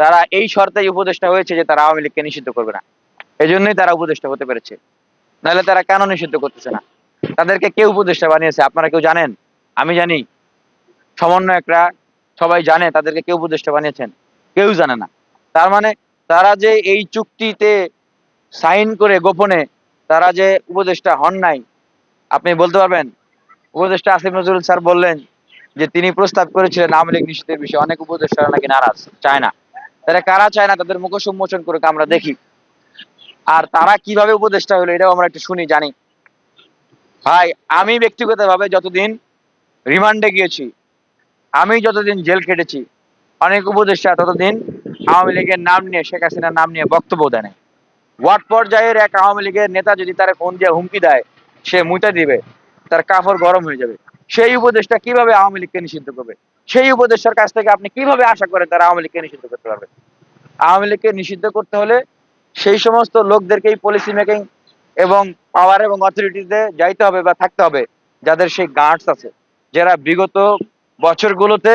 তারা এই শর্তেই উপদেষ্টা হয়েছে যে তারা আওয়ামী লীগকে নিষিদ্ধ করবে না। এই জন্যই তারা উপদেষ্টা হতে পেরেছে। নাহলে তারা কেন নিষিদ্ধ করতেছে না? তাদেরকে কে উপদেষ্টা বানিয়েছে আপনারা কেউ জানেন? আমি জানি। সমন্বয়করা সবাই জানে তাদেরকে কেউ উপদেষ্টা বানিয়েছেন। কেউ জানে না। তার মানে তারা যে এই চুক্তিতে সাইন করে গোপনে তারা যে উপদেষ্টা হন নাই, আপনি বলতে পারবেন? উপদেষ্টা আসিফ নজরুল স্যার বললেন যে তিনি প্রস্তাব করেছিলেন আওয়ামী লীগ নিষিদ্ধের বিষয়ে। অনেক উপদেষ্টারা নাকি নারাজ। চায় না তারা কারা চায় না তাদের মুখ উন্মোচন করুক আমরা দেখি। আর তারা কীভাবে উপদেষ্টা হলো এটাও আমরা একটু শুনি, জানি। ভাই, আমি ব্যক্তিগতভাবে যতদিন রিমান্ডে গিয়েছি, আমি যতদিন জেল কেটেছি, অনেক উপদেষ্টা ততদিন আওয়ামী লীগের নাম নিয়ে, শেখ হাসিনার নাম নিয়ে বক্তব্য দেয় নাই। ওয়ার্ড পর্যায়ের এক আওয়ামী লীগের নেতা যদি তার ফোন দিয়ে হুমকি দেয়, সে মুইটা দিবে, তার কাপড় গরম হয়ে যাবে। সেই উপদেশটা কীভাবে আওয়ামী লীগকে নিষিদ্ধ করবে? সেই উপদেষ্টার কাছ থেকে আপনি কীভাবে আশা করেন তারা আওয়ামী লীগকে নিষিদ্ধ করতে পারবে? আওয়ামী লীগকে নিষিদ্ধ করতে হলে সেই সমস্ত লোকদেরকেই পলিসি মেকিং এবং পাওয়ার এবং অথরিটিতে যাইতে হবে বা থাকতে হবে, যাদের সেই গার্ডস আছে, যারা বিগত বছরগুলোতে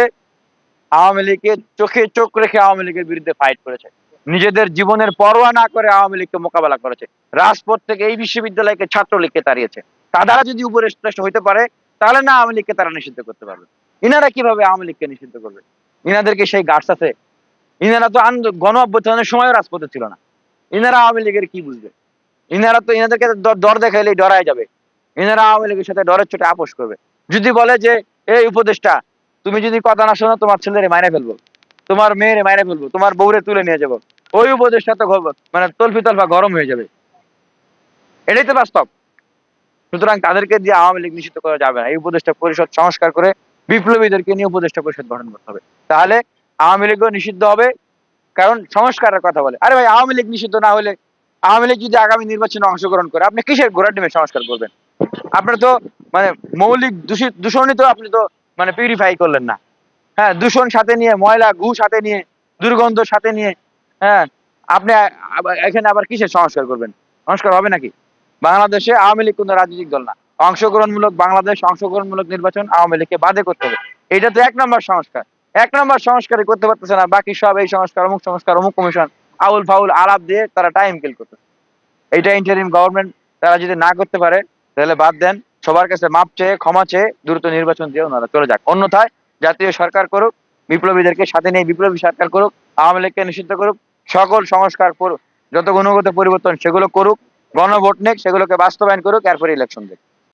আওয়ামী লীগের চোখে চোখ রেখে আওয়ামী লীগের বিরুদ্ধে ফাইট করেছে, নিজেদের জীবনের পরোয়া না করে আওয়ামী লীগকে মোকাবেলা করেছে, রাজপথ থেকে এই বিশ্ববিদ্যালয়কে ছাত্রলীগকে তাড়িয়েছে তারা যদি উপদেষ্টা হইতে পারে, তাহলে না আওয়ামী লীগকে তারা নিষিদ্ধ করতে পারবে। ইনারা কীভাবে আওয়ামী লীগকে নিষিদ্ধ করবে? ইনাদেরকে সেই গার্ডস আছে। ইনারা তো গণ অভ্যুত্থানের সময়ও রাজপথে ছিল না। ইনারা আওয়ামী লীগের কি বুঝবে? ইনারা তো ইনাদেরকে তো দ- দর দেখাইলেই ডরায় যাবে। ইনারা আওয়ামী লীগের সাথে ডরের চোটে আপোষ করবে। যদি বলে যে, এই উপদেষ্টা, তুমি যদি কথা না শোনো, তোমার ছেলেরে মাইরে ফেলব। তোমার মেয়েরে মাইরে ফেলব। তোমার বউরে তুলে নিয়ে যাব। ওই উপদেষ্টা তো মানে তলফি তলফা গরম হয়ে যাবে। এটাই তো বাস্তব। সুতরাং তাদেরকে দিয়ে আওয়ামী লীগ নিষিদ্ধ করা যাবে না। এই উপদেষ্টা পরিষদ সংস্কার করে বিপ্লবীদেরকে নিয়ে উপদেষ্টা পরিষদ গঠন করতে হবে। তাহলে আওয়ামী লীগও নিষিদ্ধ হবে, কারণ সংস্কারের কথা বলে। আরে ভাই, আওয়ামী লীগ নিষিদ্ধ না হলে আওয়ামী লীগ যদি আগামী নির্বাচনে অংশগ্রহণ করে, আপনি কিসের ঘোড়ার ডিমে সংস্কার করবেন? আপনার তো মানে মৌলিক দূষণই তো আপনি তো মানে পিউরিফাই করলেন না। হ্যাঁ দূষণ সাথে নিয়ে, ময়লা গু সাথে নিয়ে, দুর্গন্ধ সাথে নিয়ে হ্যাঁ আপনি এখানে আবার কিসের সংস্কার করবেন? সংস্কার হবে নাকি? বাংলাদেশে আওয়ামী লীগ কোনো রাজনৈতিক দল না। অংশগ্রহণমূলক বাংলাদেশ অংশগ্রহণমূলক নির্বাচন আওয়ামী লীগকে বাদে করতে হবে। এটা তো এক নম্বর সংস্কার। এক নম্বর সংস্কারই করতে পারতেছে না। বাকি সব এই সংস্কার, অমুক সংস্কার, অমুক কমিশন, আউল ফাউল, আলাপ দিয়ে তারা টাইম কিল করতে এইটা ইন্টারিম গভর্নমেন্ট তারা যদি না করতে পারে, তাহলে বাদ দেন। সবার কাছে মাপ চেয়ে, ক্ষমা চেয়ে দ্রুত নির্বাচন দিয়ে ওনারা চলে যাক। অন্যথায় জাতীয় সরকার করুক, বিপ্লবীদেরকে সাথে নিয়ে বিপ্লবী সরকার করুক, আওয়ামী লীগকে নিষিদ্ধ করুক, সকল সংস্কার করুক যত গুণগত পরিবর্তন সেগুলো করুক, গণভোট নেক, সেগুলোকে বাস্তবায়ন করুক, এরপরে ইলেকশন দেখ।